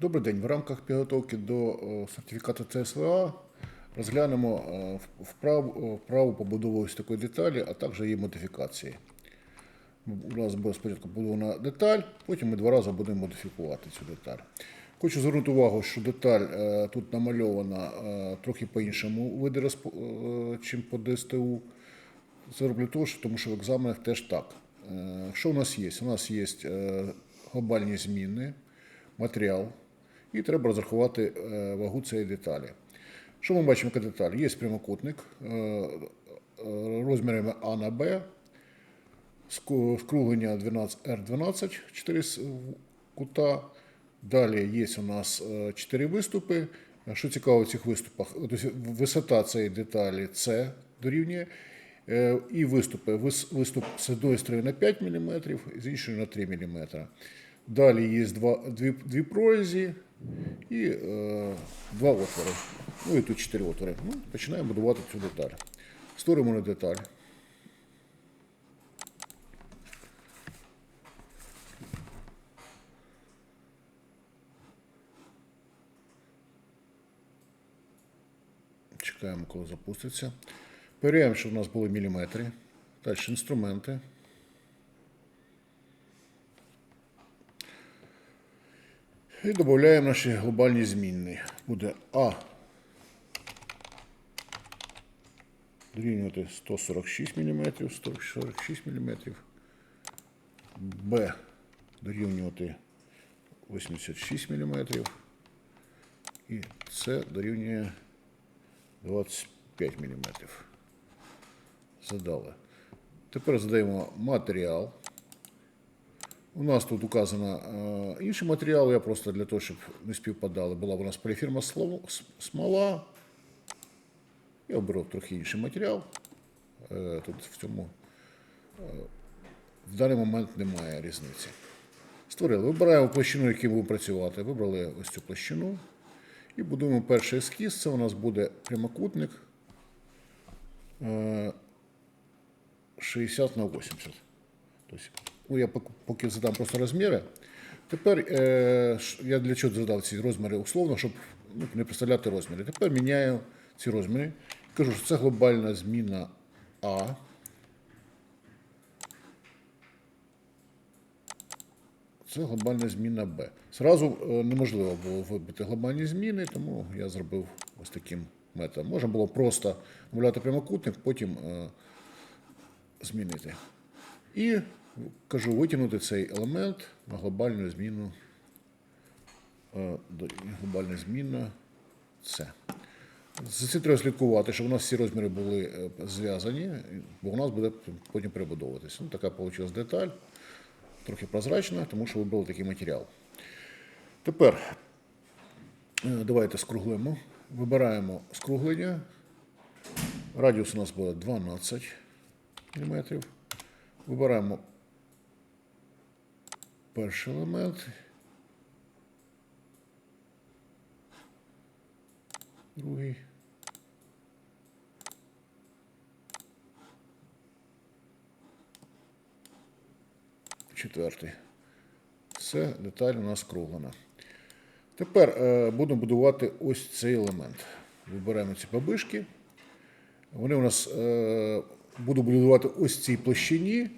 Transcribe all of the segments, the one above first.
Добрий день. В рамках підготовки до сертифікату ЦСВА розглянемо вправ- о, вправу побудови ось такої деталі, а також її модифікації. У нас буде спочатку побудована деталь, потім ми два рази будемо модифікувати цю деталь. Хочу звернути увагу, що деталь е, тут намальована е, трохи по-іншому е, чим по ДСТУ. Це роблю того, тому що в екзаменах теж так. Е, Що у нас є? У нас є е, глобальні зміни, матеріал, і треба розрахувати е, вагу цієї деталі. Що ми бачимо яка деталь? Є прямокутник е, е, розмірами А на Б, скруглення 12 R12, 4 кута. Далі є у нас 4 виступи. Що цікаво в цих виступах, тобто висота цієї деталі С дорівнює. І виступи. Виступ з одної сторони на 5 мм, з іншої на 3 мм. Далі є два, дві, дві прорізі і е, два отвори. Ну і тут 4 отвори. Ну, починаємо будувати цю деталь. Створимо на деталь. Чекаємо, коли запуститься. Перевіряємо, що в нас були міліметри. Далі інструменти. І додаємо наші глобальні змінні. Буде А. Дорівнювати 146 мм, 146 мм. Б. Дорівнювати 86 мм. І С дорівнює 25 мм. Задали. Тепер задаємо матеріал. У нас тут указано е, інший матеріал, я просто для того, щоб не співпадали. Була б у нас поліфірма смола. Я оберу трохи інший матеріал. Е, тут в цьому е, в даний момент немає різниці. Створили. Вибираємо площину, яку будемо працювати. Вибрали ось цю площину. І будуємо перший ескіз. Це у нас буде прямокутник е, 60 на 80. Ну, я поки задам просто розміри. Тепер е, я для чого задав ці розміри условно, щоб ну, не представляти розміри. Тепер міняю ці розміри. Кажу, що це глобальна зміна А. Це глобальна зміна Б. Зразу е, неможливо було вибити глобальні зміни, тому я зробив ось таким методом. Можна було просто намаляти прямокутник, потім е, змінити. І кажу, витягнути цей елемент на глобальну зміну. е, Глобальна зміна С. За цим треба слідкувати, щоб у нас всі розміри були е, зв'язані, бо у нас буде потім перебудовуватися. Ну, така вийшла деталь, трохи прозрачна, тому що вибрали такий матеріал. Тепер е, давайте скруглимо. Вибираємо скруглення. Радіус у нас буде 12 мм. Вибираємо перший елемент. Другий. Четвертий. Все, деталь у нас скруглена. Тепер е, будемо будувати ось цей елемент. Вибираємо ці бабишки. Вони у нас е, буду будувати ось цій площині,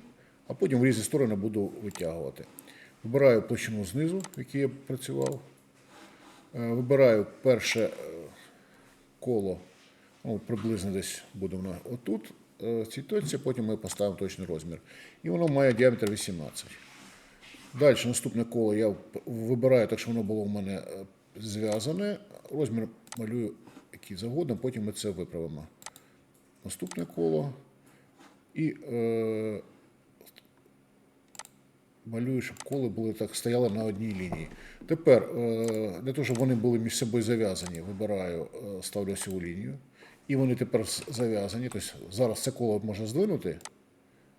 а потім в різні сторони буду витягувати. Вибираю площину знизу, в якій я працював. Е, вибираю перше е, коло, ну, приблизно десь буде воно отут, е, в цій точці, потім ми поставимо точний розмір. І воно має діаметр 18. Далі наступне коло я вибираю так, щоб воно було у мене зв'язане. Розмір малюю який завгодно, потім ми це виправимо. Наступне коло. І е, малюю, щоб коли були так, стояли на одній лінії. Тепер, е, для того, щоб вони були між собою зав'язані, вибираю, е, ставлю осьову лінію. І вони тепер зав'язані. Тобто зараз це коло можна здвинути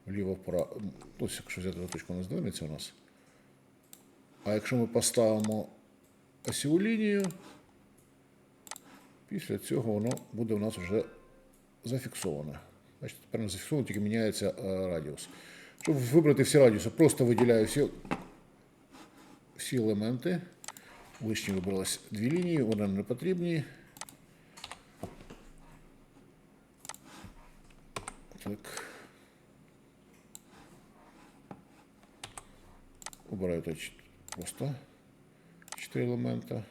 вліво вправо. Тобто, якщо взяти точку, воно здвинеться у нас. А якщо ми поставимо осьову лінію, після цього воно буде у нас вже зафіксоване. Бачите, тепер не зафіксовано, тільки міняється е, радіус. Щоб вибрати всі радіуси, просто виділяю всі, всі елементи Лишні вибралось дві лінії, вони не потрібні. Так. Обираю тут просто чотири елемента.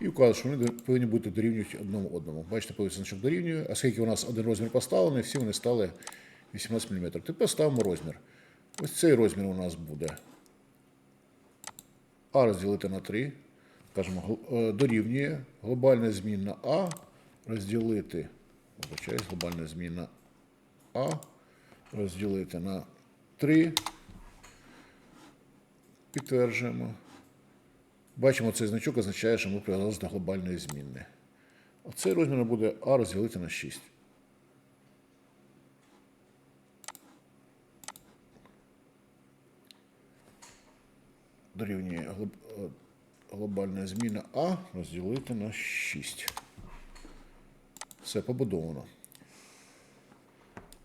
І вказую, що вони повинні бути дорівнюють одному одному. Бачите, повинен значок дорівнює, а скільки у нас один розмір поставлений, всі вони стали 18 мм. Тепер ставимо розмір. Ось цей розмір у нас буде А розділити на 3. Кажемо, е, дорівнює глобальна змінна А розділити, вибачаюсь, глобальна змінна А розділити на 3. Підтверджуємо. Bачимо, цей значок означає, що ми прив'язалися до глобальної змінни. Оцей розмір буде А розділити на 6. Дорівнює е, глобальна зміна А розділити на 6. Все побудовано.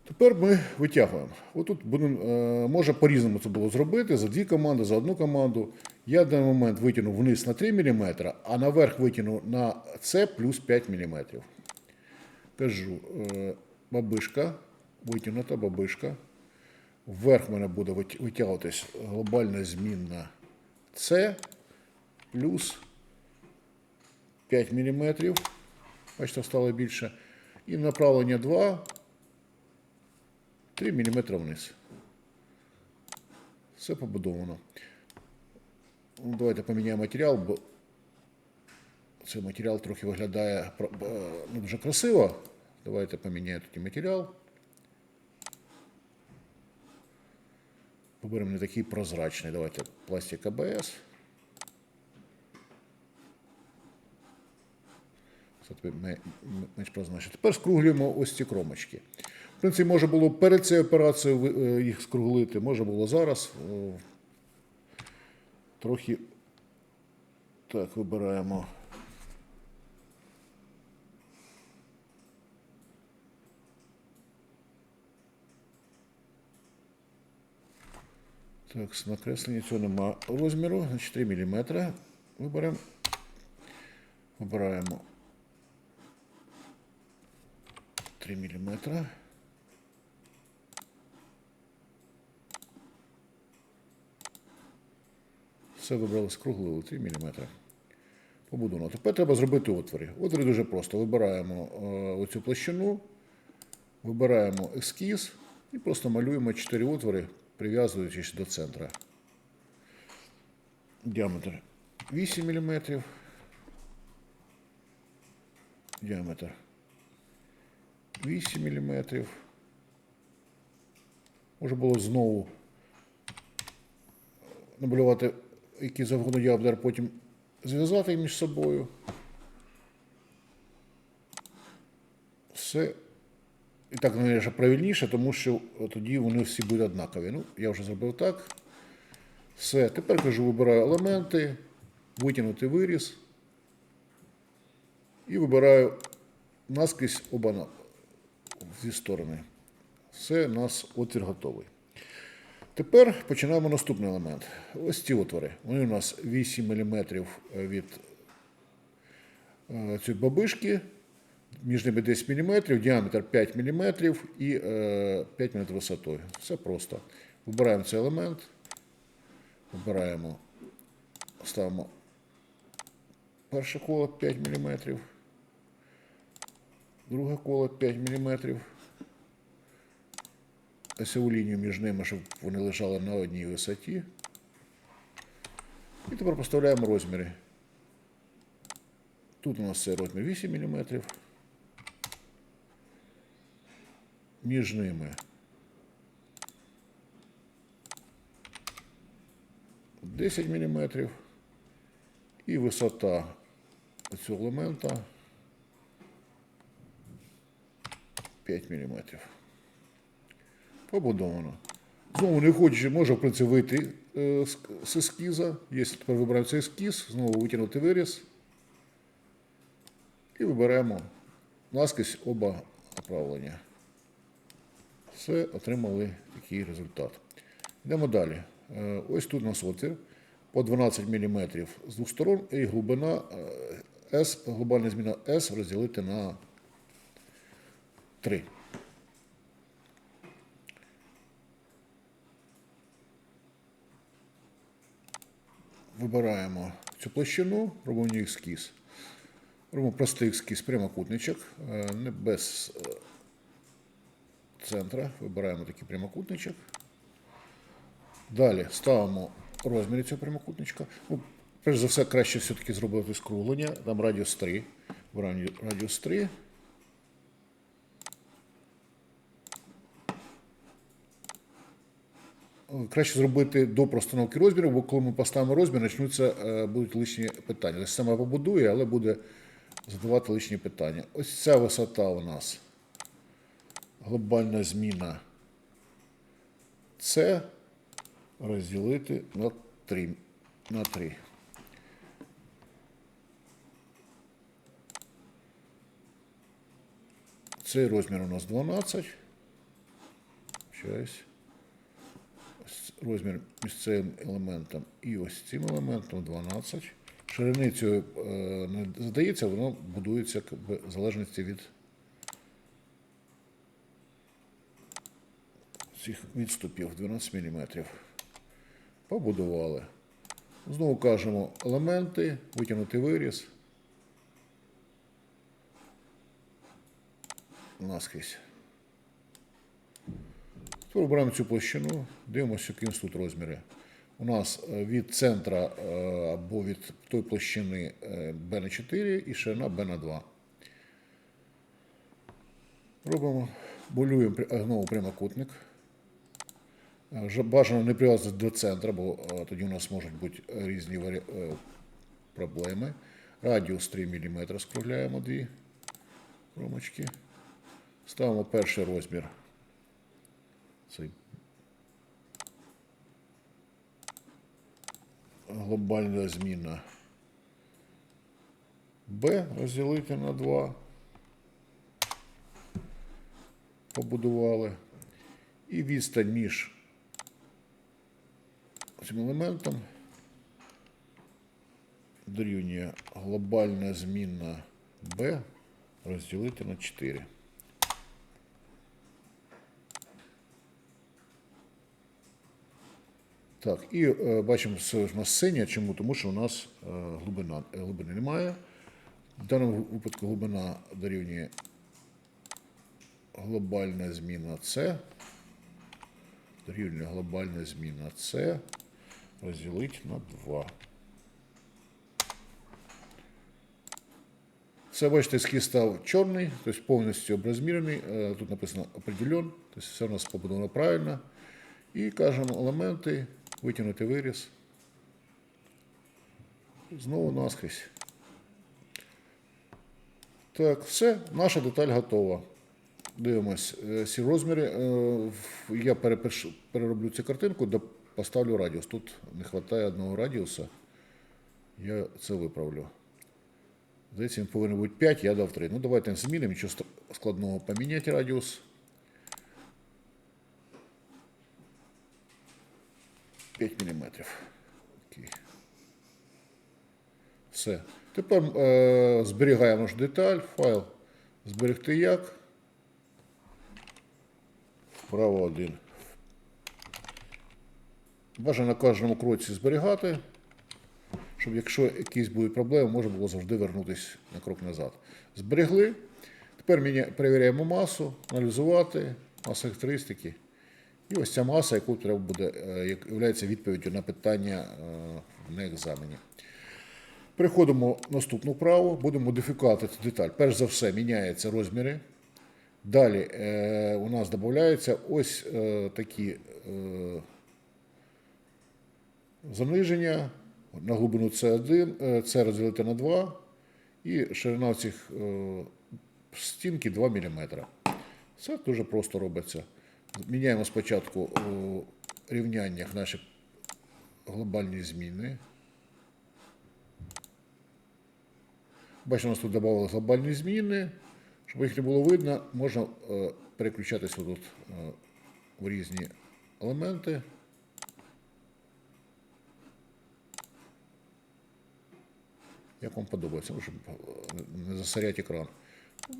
Тепер ми витягуємо. Отут будемо, е, може по-різному це було зробити за дві команди, за одну команду. Я в даний момент витягнув вниз на 3 мм, а наверх витягнув на С плюс 5 мм. Кажу, е, бабишка, витягнута бабишка. Вверх в мене буде вит- витягуватись глобальна змінна С плюс 5 мм. Бачите, стало більше. І направлення 2 3 мм вниз. Все побудовано. Ну, Давайте поміняємо матеріал, бо цей матеріал трохи виглядає е, дуже красиво. Давайте поміняємо тоді матеріал. Виберемо не такий прозрачний. Давайте пластик АБС. Менш прозрачний. Тепер скруглюємо ось ці кромочки. В принципі, може було перед цією операцією е, їх скруглити, може було зараз. Трохи так, вибираємо. Так, з накреслення цього нема розміру, значить 3 мм. Виберемо. Вибираємо 3 мм. Все вибрали, скруглили 3 мм. Побудовано. Тепер треба зробити отвори. Отвори дуже просто. Вибираємо е, оцю площину, вибираємо ескіз і просто малюємо 4 отвори, прив'язуючись до центра. Діаметр 8 мм. Діаметр 8 мм. Може було знову намалювати які завгодно діаметр, потім зв'язати між собою. Все. І так, навіть, правильніше, тому що тоді вони всі будуть однакові. Ну, я вже зробив так. Все. Тепер кажу, вибираю елементи, витягнути виріз. І вибираю наскрізь оба зі сторони. Все, у нас отвір готовий. Тепер починаємо наступний елемент. Ось ці отвори. Вони у нас 8 мм від е, цієї бабишки, між ними 10 мм, діаметр 5 мм і е, 5 мм висотою. Все просто. Вибираємо цей елемент, вибираємо, ставимо перше коло 5 мм, друге коло 5 мм. Осьову лінію між ними, щоб вони лежали на одній висоті. І тепер поставляємо розміри. Тут у нас це розмір 8 мм. Між ними 10 мм. І висота цього елемента 5 мм. Побудовано. Знову не хочучи, може в принципі вийти е, з ескіза. Якщо тепер вибираємо цей ескіз, знову витягнути виріз. І виберемо наскрізь оба направлення. Все, отримали такий результат. Йдемо далі. Е, Ось тут у нас отвір. по 12 мм з двох сторон і глибина е, S, глобальна зміна S розділити на 3. Вибираємо цю площину, робимо ескіз. Робимо простий ескіз прямокутничок, е, не без е, центра. Вибираємо такий прямокутничок. Далі ставимо розміри цього прямокутничка. Ну, перш за все, краще все-таки зробити скруглення. Там радіус 3. Вибираємо радіус 3. Краще зробити до простановки розмірів, бо коли ми поставимо розмір, почнуться, е, будуть лишні питання. Саме побудує, але буде задавати лишні питання. Ось ця висота у нас глобальна зміна С розділити на 3. На 3. Цей розмір у нас 12. Щось. Розмір між цим елементом і ось цим елементом 12. Ширини цього не задається, воно будується в залежності від цих відступів 12 мм. Побудували. Знову кажемо елементи, витягнути виріз. Наскрізь. Тепер обираємо цю площину, дивимося, які тут розміри. У нас е, від центра е, або від тої площини е, b на 4 і ширина b на 2. Робимо, болюємо е, знову прямокутник. Е, Бажано не прив'язувати до центра, бо е, тоді у нас можуть бути різні варі... е, проблеми. Радіус 3 мм скругляємо дві ромочки. Ставимо перший розмір. Цей глобальна зміна b розділити на 2. Побудували. І відстань між цим елементом дорівнює глобальна зміна b розділити на 4. Так, і е, бачимо, що у нас синя. Чому? Тому що у нас е, глибина, е, глибини немає. В даному випадку глибина дорівнює глобальна зміна С. Дорівнює глобальна зміна С розділити на 2. Це, бачите, ескіз став чорний, тобто повністю оброзмірений. Е, Тут написано определен, тобто все у нас побудовано правильно. І кажемо елементи, витягнути виріз. Знову наскрізь. Так, все, наша деталь готова. Дивимось, е, ці розміри. Е, Я перероблю цю картинку, поставлю радіус. Тут не вистачає одного радіуса. Я це виправлю. Здається, він повинен бути 5, я дав 3. Ну, давайте змінимо, нічого ст- складного поміняти радіус. 5 мм. Окей. Все. Тепер е, зберігаємо нашу деталь, файл. Зберегти як. Вправо 1. Бажано на кожному кроці зберігати, щоб якщо якісь будуть проблеми, можна було завжди вернутися на крок назад. Зберегли. Тепер перевіряємо масу, аналізувати, маса характеристики. І ось ця маса, яку треба буде, е, як є відповіддю на питання е, на екзамені. Переходимо в наступну вправу, будемо модифікувати цю деталь. Перш за все, міняються розміри. Далі е, у нас додаються ось такі заниження на глибину С1, е, С розділити на 2, і ширина цих е, стінки 2 мм. Це дуже просто робиться. Міняємо спочатку у рівняннях наші глобальні зміни. Бачимо, у нас тут додали глобальні зміни. Щоб їх не було видно, можна е, переключатися тут е, в різні елементи. Як вам подобається, ну, щоб е, не засоряти екран.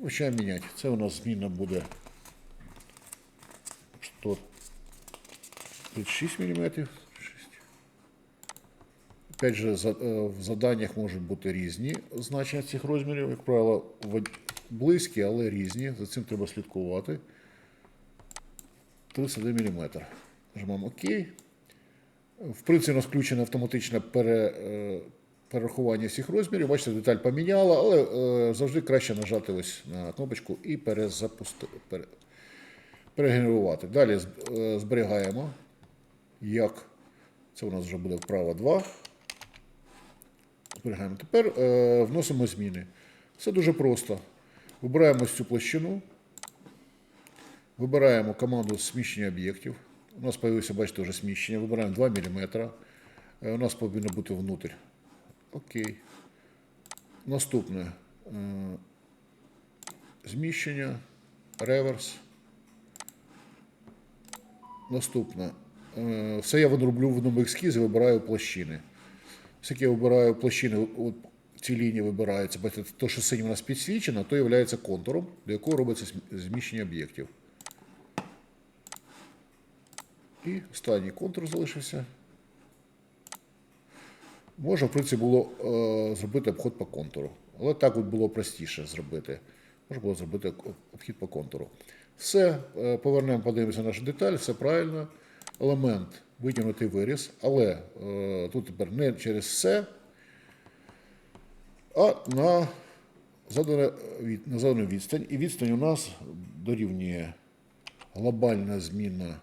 Починаємо міняти. Це у нас зміна буде 136 мм. Опять же, е, в заданнях можуть бути різні значення цих розмірів. Як правило, близькі, але різні. За цим треба слідкувати. 31 мм. Нажимаємо ОК. В принципі, у нас включене автоматичне пере, е, перерахування всіх розмірів. Бачите, деталь поміняла, але е, завжди краще нажати ось на кнопочку і перезапусти, пере, перегенерувати. Далі е, зберігаємо, як це у нас вже буде вправо 2. Зберігаємо. Тепер е, вносимо зміни. Все дуже просто. Вибираємо цю площину. Вибираємо команду зміщення об'єктів. У нас з'явилося, бачите, вже зміщення. Вибираємо 2 мм. У нас повинно бути внутрь. Окей. Наступне. е, Зміщення. Реверс. Наступне. Е, Все я роблю в одному ескізі, вибираю площини. Все я вибираю площини, от ці лінії вибираються, бачите, то, що синім у нас підсвічено, то є контуром, до якого робиться зміщення об'єктів. І останній контур залишився. Можна, в принципі, було е, зробити обход по контуру. Але так от було простіше зробити. Можна було зробити обхід по контуру. Все, е, повернемо, подивимося нашу деталь, все правильно. Елемент витягнутий виріс, але е, тут тепер не через все, а на задане, від- на задану відстань. І відстань у нас дорівнює глобальна зміна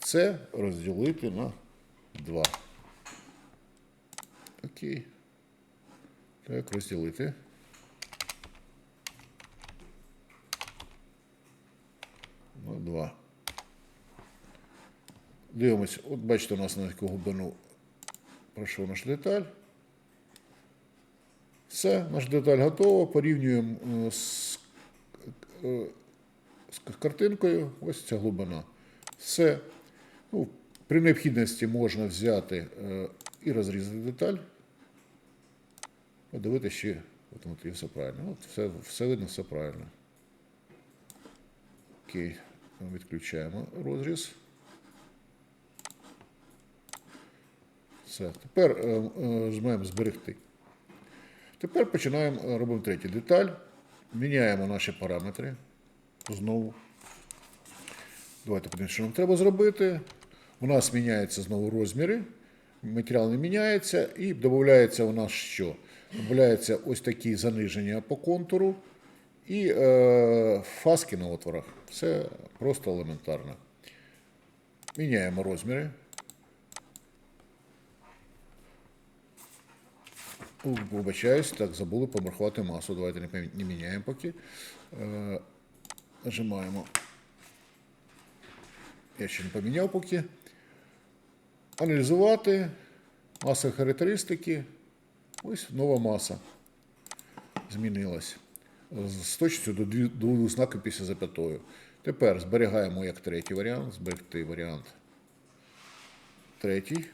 С розділити на 2. Окей. Так, розділити. На 2. Дивимось, от бачите, у нас на яку глибину пройшов наш деталь. Все, наш деталь готова. Порівнюємо е, з, е, з картинкою. Ось ця глибина. Все. Ну, при необхідності можна взяти е, і розрізати деталь. Подивитися, чи от внутрі все правильно. От все, все видно, все правильно. Окей, відключаємо розріз. Все. Тепер е, е, жмемо зберегти. Тепер починаємо е, робимо третю деталь. Міняємо наші параметри. Знову. Давайте подивимося, що нам треба зробити. У нас міняються знову розміри. Матеріал не міняється. І додається у нас що? Додається ось такі заниження по контуру і е, фаски на отворах. Все просто елементарно. Міняємо розміри. Вибачаюсь, так, забули помаркувати масу. Давайте не, не міняємо поки. Е, нажимаємо. Я ще не поміняв поки. Аналізувати. Маса характеристики. Ось нова маса. Змінилась. З точністю до двох знаків після запятою. Тепер зберігаємо як третій варіант. Зберегти варіант. Третій.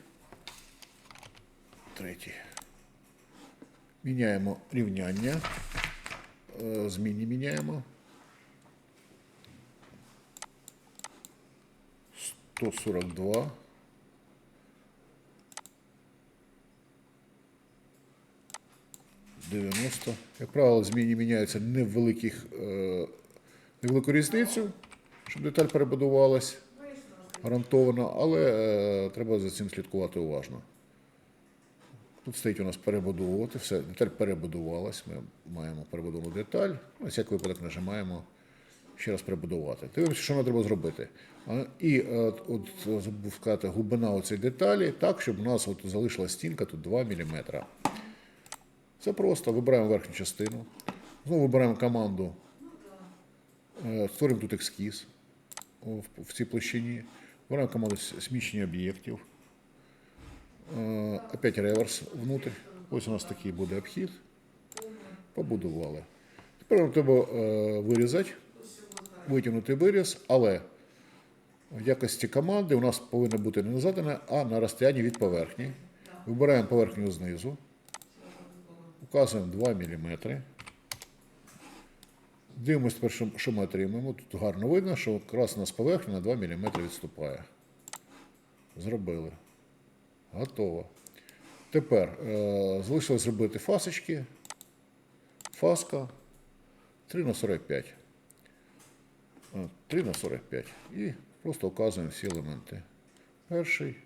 Третій. Міняємо рівняння. Е, Змінні міняємо. 142. Дев'яносто. Як правило, зміни міняються не в великих, е, невелику різницю, щоб деталь перебудувалась гарантовано, але е, треба за цим слідкувати уважно. Тут стоїть у нас перебудовувати, все, деталь перебудувалась. Ми маємо перебудовану деталь. На всяк випадок нажимаємо ще раз перебудувати. Дивимося, що нам треба зробити. І е, от забув сказати, глибина оцієї деталі так, щоб у нас от залишилась стінка тут 2 мм. Це просто вибираємо верхню частину. Знову вибираємо команду. е, Створюємо тут ескіз в, цій площині. Вибираємо команду с- зміщення об'єктів. Е, Опять реверс внутрь. Ось у нас такий буде обхід. Побудували. Тепер нам треба е, вирізати, витягнути виріз, але в якості команди у нас повинно бути не на задане, а на розстоянні від поверхні. Вибираємо поверхню знизу. Вказуємо 2 мм. Дивимось тепер, що- ми отримаємо. Тут гарно видно, що якраз у нас поверхня на 2 мм відступає. Зробили. Готово. Тепер е, залишилось зробити фасочки. Фаска 3 на 45. Е, 3 на 45. І просто вказуємо всі елементи. Перший,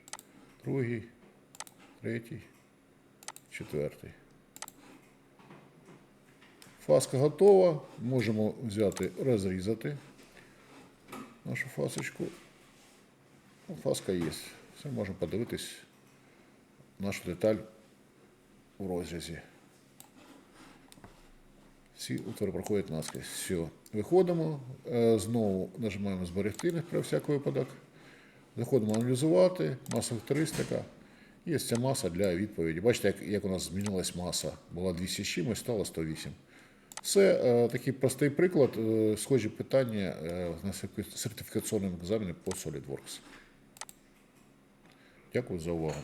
другий, третій, четвертий. Фаска готова. Можемо взяти, розрізати нашу фасочку. Ну, фаска є. Все можемо подивитись нашу деталь у розрізі. Всі утвори проходять наскрізь. Все. Виходимо, е, знову нажимаємо зберегти про всяк випадок. Заходимо аналізувати, маса характеристика. Є ця маса для відповіді. Бачите, як, як у нас змінилась маса. Була 200 з чимось, стало 108. Це е, такий простий приклад, е, схожі питання е, на сертифікаційному екзамені по SolidWorks. Дякую за увагу.